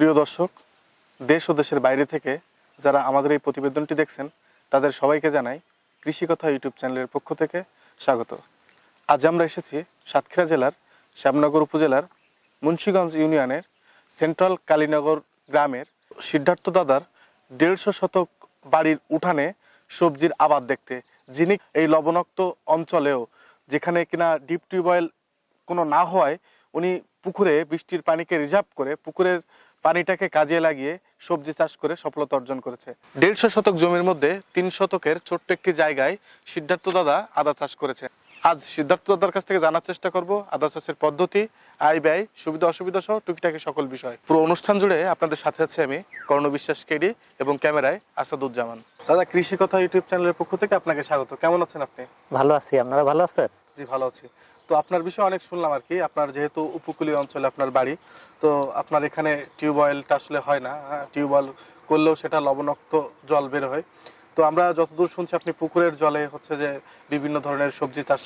প্রিয় দর্শক, দেশ ও দেশের বাইরে থেকে যারা আমাদের এই প্রতিবেদনটি দেখছেন, তাদের সবাইকে জানাই কৃষি কথা ইউটিউব চ্যানেলের পক্ষ থেকে স্বাগত। আজ আমরা এসেছি সাতক্ষীরা জেলার শ্যামনগর উপজেলার মুন্সীগঞ্জ ইউনিয়নের সেন্ট্রাল কালীনগর গ্রামের সিদ্ধার্থ দাদার দেড়শো শতক বাড়ির উঠানে সবজির আবাদ দেখতে, যিনি এই লবণাক্ত অঞ্চলেও যেখানে কিনা ডিপ টিউবওয়েল কোনো না হওয়ায় উনি পুকুরে বৃষ্টির পানিকে রিজার্ভ করে পুকুরের পানিটাকে কাজে লাগিয়ে সবজি চাষ করে সফলতা অর্জন করেছে। দেড়শো শতক জমির মধ্যে তিন শতকের ছোট্ট একটি জায়গায় সিদ্ধার্থ দাদা আদা চাষ করেছে। আজ সিদ্ধার্থ দাদার কাছ থেকে জানার চেষ্টা করব আদা চাষের পদ্ধতি আয় ব্যয় সুবিধা অসুবিধা সহ টুকিটাকি সকল বিষয়। পুরো অনুষ্ঠান জুড়ে আপনাদের সাথে আছে আমি কর্ণ বিশ্বাস কেডি এবং ক্যামেরায় আসাদুজ্জামান। দাদা কৃষি কথা ইউটিউব চ্যানেলের পক্ষ থেকে আপনাকে স্বাগত। কেমন আছেন আপনি? ভালো আছি আপনারা ভালো আছেন? জি ভালো আছি। তো আপনার বিষয়ে অনেক শুনলাম আর কি। আপনার যেহেতু উপকূলীয় অঞ্চলে আপনার বাড়ি তো আপনার এখানে টিউবওয়েলটা আসলে হয় না। হ্যাঁ, টিউবওয়েল করলেও সেটা লবণাক্ত জল বের হয়। তো আমরা যতদূর শুনছি আপনি পুকুরের জলে হচ্ছে যে বিভিন্ন ধরনের সবজি চাষ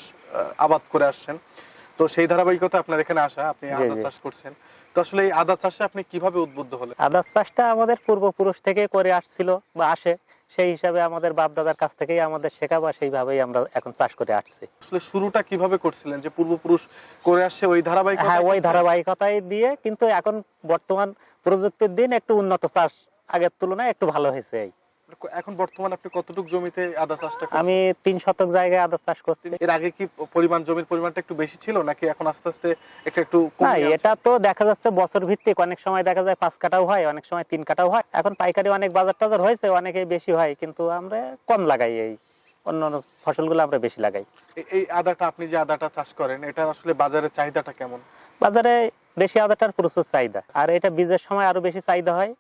আবাদ করে আসছেন। তো সেই ধারাবাহিকতা আপনার এখানে আসা আপনি আদা চাষ করছেন। তো আসলে এই আদা চাষে আপনি কীভাবে উদ্বুদ্ধ হলেন? আদা চাষটা আমাদের পূর্বপুরুষ থেকে করে আসছিল বা আসে। সেই হিসাবে আমাদের বাপ দাদার কাছ থেকেই আমাদের শেখা বা সেইভাবেই আমরা এখন চাষ করে আসছি। আসলে শুরুটা কীভাবে করছিলেন? যে পূর্বপুরুষ করে আসছে ওই ধারাবাহিক হ্যাঁ ওই ধারাবাহিকতাই দিয়ে কিন্তু এখন বর্তমান প্রযুক্তির দিন একটু উন্নত চাষ আগের তুলনায় একটু ভালো হয়েছে এই। এখন বর্তমানে আপনি কতটুকু জমিতে আদা চাষটা করছেন? আমি তিন শতক জায়গায় আদার চাষ করছি। এর আগে কি পরিমাণ জমির পরিমাণটা একটু বেশি ছিল নাকি এখন আস্তে আস্তে একটু না কমে যাচ্ছে? এটা তো দেখা যাচ্ছে বছর ভিত্তিক। অনেক সময় দেখা যায় পাঁচ কাটাও হয় অনেক সময় তিন কাটাও হয়। এখন পাইকারি অনেক বাজার টাজার হয়েছে অনেকে বেশি হয় কিন্তু আমরা কম লাগাই এই। অন্য অন্য ফসলগুলো আমরা বেশি লাগাই। এই আদাটা আপনি যে আদাটা চাষ করেন এটা আসলে বাজারের চাহিদাটা কেমন? বাজারে দেশি আদাটার প্রচুর চাহিদা। আর এটা বীজের সময় আরও বেশি চাহিদা হয়।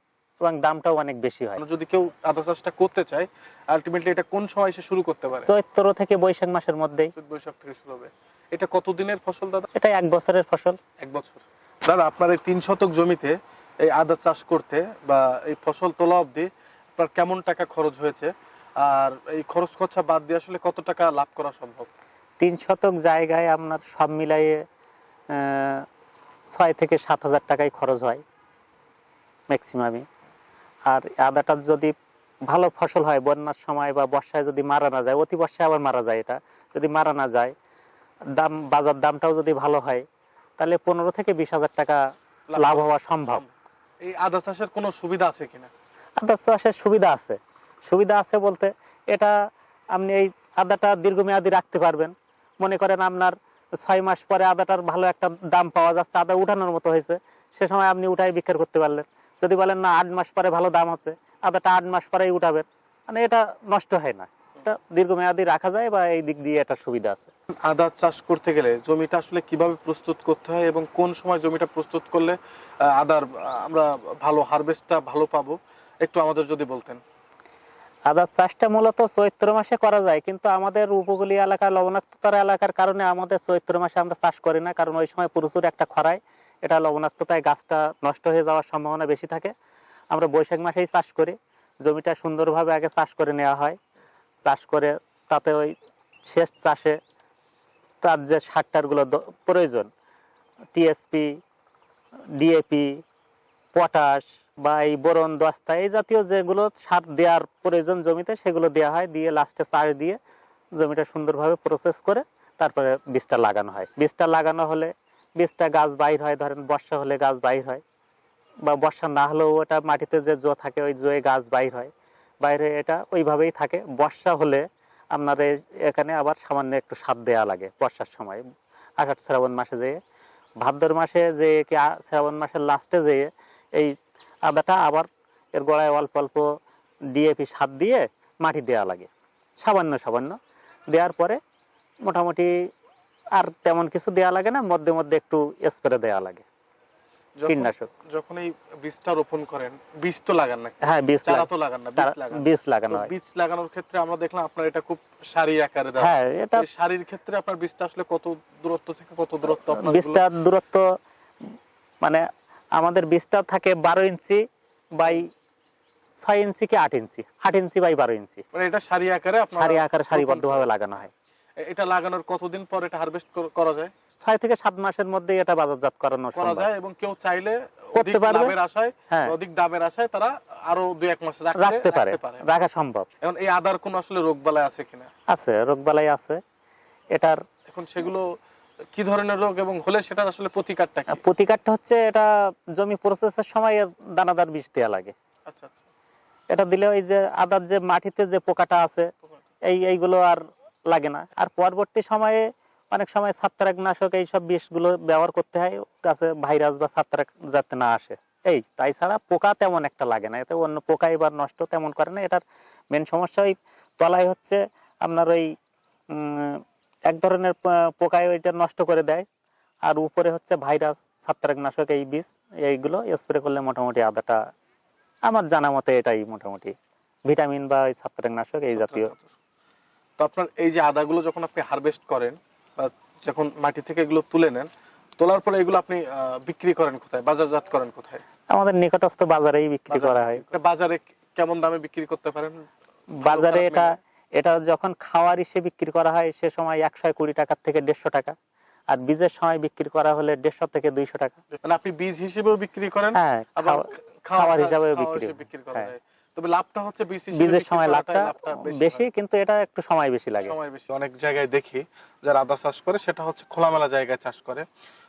এবং দামটাও অনেক বেশি হয়। মানে যদি কেউ আদা চাষটা করতে চায় আলটিমেটলি এটা কোন সময় সে শুরু করতে পারে? চৈত্র থেকে বৈশাখ মাসের মধ্যেই। বৈশাখ থেকে শুরু হবে। এটা কতদিনের ফসল দাদা? এটা এক বছরের ফসল। এক বছর। দাদা আপনার এই তিন শতক জমিতে এই আদা চাষ করতে বা এই ফসল তোলা অবধি আপনার কেমন টাকা খরচ হয়েছে? আর এই খরচ খরচা বাদ দিয়ে আসলে কত টাকা লাভ করা সম্ভব? তিন শতক জায়গায় আপনার সব মিলাইয়ে ছয় থেকে সাত হাজার টাকাই খরচ হয় ম্যাক্সিমামই আর আদাটা যদি ভালো ফসল হয় বন্যার সময় বা বর্ষায় যদি মারা না যায় অতি বর্ষায় আবার মারা যায় এটা যদি মারা না যায় দাম বাজার দামটাও যদি ভালো হয় তাহলে পনেরো থেকে বিশ হাজার টাকা লাভ হওয়া সম্ভব। এই আদা চাষের কোনো সুবিধা আছে কিনা? আদা চাষের সুবিধা আছে। সুবিধা আছে বলতে এটা আপনি এই আদাটা দীর্ঘমেয়াদী রাখতে পারবেন। মনে করেন আপনার ছয় মাস পরে আদাটার ভালো একটা দাম পাওয়া যাচ্ছে আদা উঠানোর মতো হয়েছে সে সময় আপনি উঠাই বিক্রি করতে পারলেন। যদি বলেন না আট মাস পরে ভালো দাম আছে আদাটা আট মাস পরেই উঠাবেন। মানে এটা নষ্ট হয় না। এটা দীর্ঘমেয়াদী রাখা যায় বা এই দিক দিয়ে এটা সুবিধা আছে। আদা চাষ করতে গেলে জমিটা আসলে কীভাবে প্রস্তুত করতে হয় এবং কোন সময় জমিটা প্রস্তুত করলে আদার আমরা ভালো হারভেস্টটা ভালো পাবো? একটু আমাদের যদি বলতেন। আদার চাষটা মূলত চৈত্র মাসে করা যায় কিন্তু আমাদের উপকূলীয় এলাকা লবণাক্ততার এলাকার কারণে আমাদের চৈত্র মাসে আমরা চাষ করি না কারণ ওই সময় প্রচুর একটা খরায়। এটা লবণাক্ততায় গাছটা নষ্ট হয়ে যাওয়ার সম্ভাবনা বেশি থাকে। আমরা বৈশাখ মাসেই চাষ করি। জমিটা সুন্দরভাবে আগে চাষ করে নেওয়া হয়। চাষ করে তাতে ওই শেষ চাষে তার যে সার টারগুলো প্রয়োজন, টিএসপি, ডিএপি, পটাশ বা এই বোরন, দস্তা, এই জাতীয় যেগুলো সার দেওয়ার প্রয়োজন জমিতে, সেগুলো দেওয়া হয়। দিয়ে লাস্টে চাষ দিয়ে জমিটা সুন্দরভাবে প্রসেস করে তারপরে বীজটা লাগানো হয়। বীজটা লাগানো হলে বীজটা গাছ বাইর হয়, ধরেন বর্ষা হলে গাছ বাইর হয় বা বর্ষা না হলেও ওটা মাটিতে যে জো থাকে, ওই জোয়ে গাছ বাইর হয়। বাইরে এটা ওইভাবেই থাকে। বর্ষা হলে আপনার এখানে আবার সামান্য একটু সার দেওয়া লাগে বর্ষার সময়। আষাঢ় শ্রাবণ মাসে যেয়ে, ভাদ্র মাসে যে কি শ্রাবণ মাসের লাস্টে যেয়ে এই আদাটা আবার এর গোড়ায় অল্প অল্প ডিএপি সার দিয়ে মাটি দেওয়া লাগে। সামান্য সামান্য। দেওয়ার পরে মোটামুটি আর তেমন কিছু দেওয়া লাগে না মধ্যে মধ্যে একটু স্প্রে দেওয়া লাগে। কীটনাশক। যখন এই বীজটা রোপণ করেন বীজ তো লাগান না হ্যাঁ বীজ চারা তো লাগান না বীজ চারা- লাগান। বীজ তো লাগানো হয়। বীজ লাগানোর ক্ষেত্রে আমরা দেখলাম আপনার এটা খুব সারি আকারে দেওয়া। হ্যাঁ এটা সারির ক্ষেত্রে আপনার বীজটা আসলে কত দূরত্ব থেকে কত দূরত্ব আপনার বীজটার দূরত্ব মানে আমাদের বীজটা থাকে বারো ইঞ্চি বাই ছয় ইঞ্চি কি আট ইঞ্চি? আট ইঞ্চি বাই বারো ইঞ্চি। মানে এটা সারি আকারে আপনার সারি আকারে সারিবদ্ধ ভাবে লাগানো হয়। এটা লাগানোর কতদিন পর এটা হারভেস্ট করা যায়? ছয় থেকে সাত মাসের মধ্যে এটা বাজারজাত করানো করা যায় এবং কেউ চাইলে করতে পারবে। আশায় হ্যাঁ। অধিক দামের আশায় তারা আরও দুই এক মাস রাখতে পারে। রাখা সম্ভব। এখন এই আদার কোনো আসলে আছে কিনা? আছে রোগবালাই আছে। এটার এখন সেগুলো কি ধরনের রোগ এবং হলে সেটার আসলে প্রতিকারটা কি? প্রতিকারটা হচ্ছে এটা জমি প্রসেসের সময় দানাদার বিষ দেওয়া লাগে। আচ্ছা আচ্ছা। এটা দিলে ওই যে আদার যে মাটিতে যে পোকাটা আছে এই এইগুলো আর লাগে না। আর পরবর্তী সময়ে অনেক সময় ছত্রাকনাশক এইসব বিষগুলো ব্যবহার করতে হয়, কাছে ভাইরাস বা ছত্রাক যাতে না আসে। এই, তাই ছাড়া পোকা তেমন একটা লাগে না। এতে অন্য পোকা এবার নষ্ট তেমন করে না। এটার মেন সমস্যা ওই তলায় হচ্ছে আপনার ওই এক ধরনের পোকায় ওইটা নষ্ট করে দেয়। আর উপরে হচ্ছে ভাইরাস, ছত্রাকনাশক এই বীজ এইগুলো স্প্রে করলে মোটামুটি আদাটা আমার জানা মতে এটাই মোটামুটি। ভিটামিন বা ওই ছত্রাকনাশক এই জাতীয় তো আপনার এই যে আদাগুলো যখন আপনি হারভেস্ট করেন বা যখন মাটি থেকে এগুলো তুলে নেন তোলার পরে এগুলো আপনি বিক্রি করেন কোথায়? বাজারজাত করেন কোথায়? আমাদের নিকটস্থ বাজারেই বিক্রি করা হয়। বাজারে কেমন দামে বিক্রি করতে পারেন? বাজারে এটা এটা যখন খাওয়ার হিসেবে বিক্রি করা হয় সে সময় একশো কুড়ি টাকার থেকে দেড়শো টাকা। আর বীজের সময় বিক্রি করা হলে দেড়শো থেকে দুইশো টাকা। মানে আপনি বীজ হিসেবেও বিক্রি করেন হ্যাঁ খাওয়ার হিসাবেও বিক্রি হিসেবে বিক্রি করা হ্যাঁ। তবে লাভটা হচ্ছে বীজের সময় লাভটা বেশি কিন্তু এটা একটু সময় বেশি লাগে। সময় বেশি। অনেক জায়গায় দেখি যারা আদা চাষ করে সেটা হচ্ছে খোলামেলা জায়গায় চাষ করে।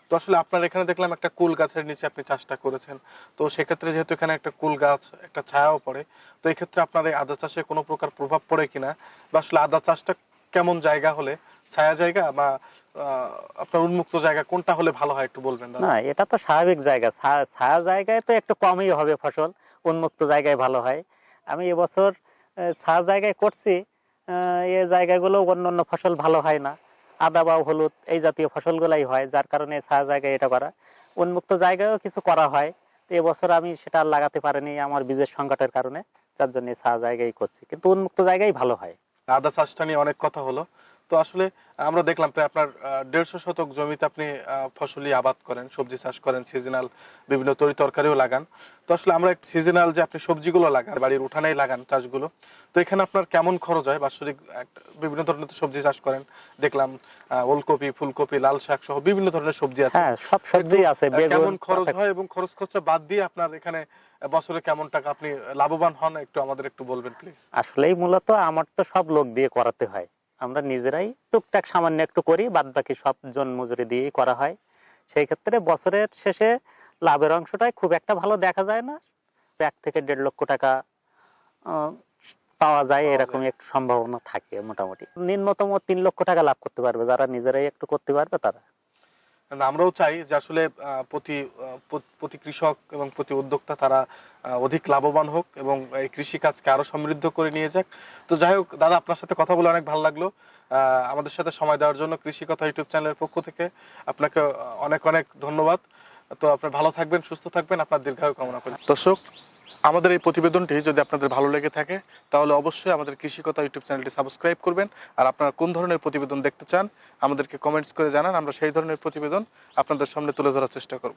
তো আসলে আপনার এখানে দেখলাম একটা কুল গাছের নিচে আপনি চাষটা করেছেন। তো সেক্ষেত্রে যেহেতু এখানে একটা কুল গাছ একটা ছায়াও পড়ে তো এই ক্ষেত্রে আপনার এই আদা চাষে কোনো প্রকার প্রভাব পড়ে কিনা? বা আসলে আদা চাষটা কেমন জায়গা হলে? ছায়া জায়গা বা আপনার উন্মুক্ত জায়গা কোনটা হলে ভালো হয় একটু বলবেন না এটা তো স্বাভাবিক জায়গা। ছায়া জায়গায় তো একটু কমই হবে ফসল উন্মুক্ত জায়গায় ভালো হয়। আমি এবছর ছায়া জায়গায় করছি এই জায়গাগুলো অন্য অন্য ফসল ভালো হয় না। আদা বা হলুদ এই জাতীয় ফসলগুলাই হয় যার কারণে ছায়া জায়গায় এটা করা। উন্মুক্ত জায়গায়ও কিছু করা হয়। তো এবছর আমি সেটা লাগাতে পারিনি আমার বীজের সংকটের কারণে যার জন্য ছায়া জায়গায় করছি। কিন্তু উন্মুক্ত জায়গায় ভালো হয়। আদা চাষটা নিয়ে অনেক কথা হলো। তো আসলে আমরা দেখলাম প্রায় আপনার দেড়শো শতক জমিতে আপনি ফসলি আবাদ করেন সবজি চাষ করেন সিজনাল বিভিন্ন তরি তরকারিও লাগান। তো আসলে আমরা সিজনাল যে আপনি সবজিগুলো লাগান বাড়ির উঠানেই লাগান চাষগুলো তো এখানে আপনার কেমন খরচ হয়? বাৎসরিক বিভিন্ন ধরনের সবজি চাষ করেন দেখলাম ওলকপি ফুলকপি লাল শাক সহ বিভিন্ন ধরনের সবজি আছে। হ্যাঁ সব সবজি আছে কেমন খরচ হয় এবং খরচ খরচা বাদ দিয়ে আপনার এখানে বছরে কেমন টাকা আপনি লাভবান হন একটু আমাদের একটু বলবেন প্লিজ আসলেই মূলত আমার তো সব লোক দিয়ে করাতে হয়। আমরা নিজেরাই টুকটাক সামান্য একটু করি বাদ বাকি সব জন মজুরি দিয়েই করা হয়। সেই ক্ষেত্রে বছরের শেষে লাভের অংশটাই খুব একটা ভালো দেখা যায় না। এক থেকে দেড় লক্ষ টাকা পাওয়া যায় এরকম একটু সম্ভাবনা থাকে মোটামুটি। নিম্নতম তিন লক্ষ টাকা লাভ করতে পারবে যারা নিজেরাই একটু করতে পারবে তারা। আমরাও চাই যে আসলে প্রতি প্রতি কৃষক এবং প্রতি উদ্যোক্তা তারা অধিক লাভবান হোক এবং এই কৃষি কাজকে আরও সমৃদ্ধ করে নিয়ে যাক। তো যাই হোক, দাদা, আপনার সাথে কথা বলে অনেক ভালো লাগল। আমাদের সাথে সময় দেওয়ার জন্য কৃষি কথা ইউটিউব চ্যানেলের পক্ষ থেকে আপনাকে অনেক অনেক ধন্যবাদ। তো আপনি ভালো থাকবেন, সুস্থ থাকবেন। আপনার দীর্ঘায়ু কামনা করি। দর্শক আমাদের এই প্রতিবেদনটি যদি আপনাদের ভালো লেগে থাকে, তাহলে অবশ্যই আমাদের কৃষি কথা ইউটিউব চ্যানেলটি সাবস্ক্রাইব করবেন। আর আপনারা কোন ধরনের প্রতিবেদন দেখতে চান, আমাদেরকে কমেন্টস করে জানান, আমরা সেই ধরনের প্রতিবেদন আপনাদের সামনে তুলে ধরার চেষ্টা করব।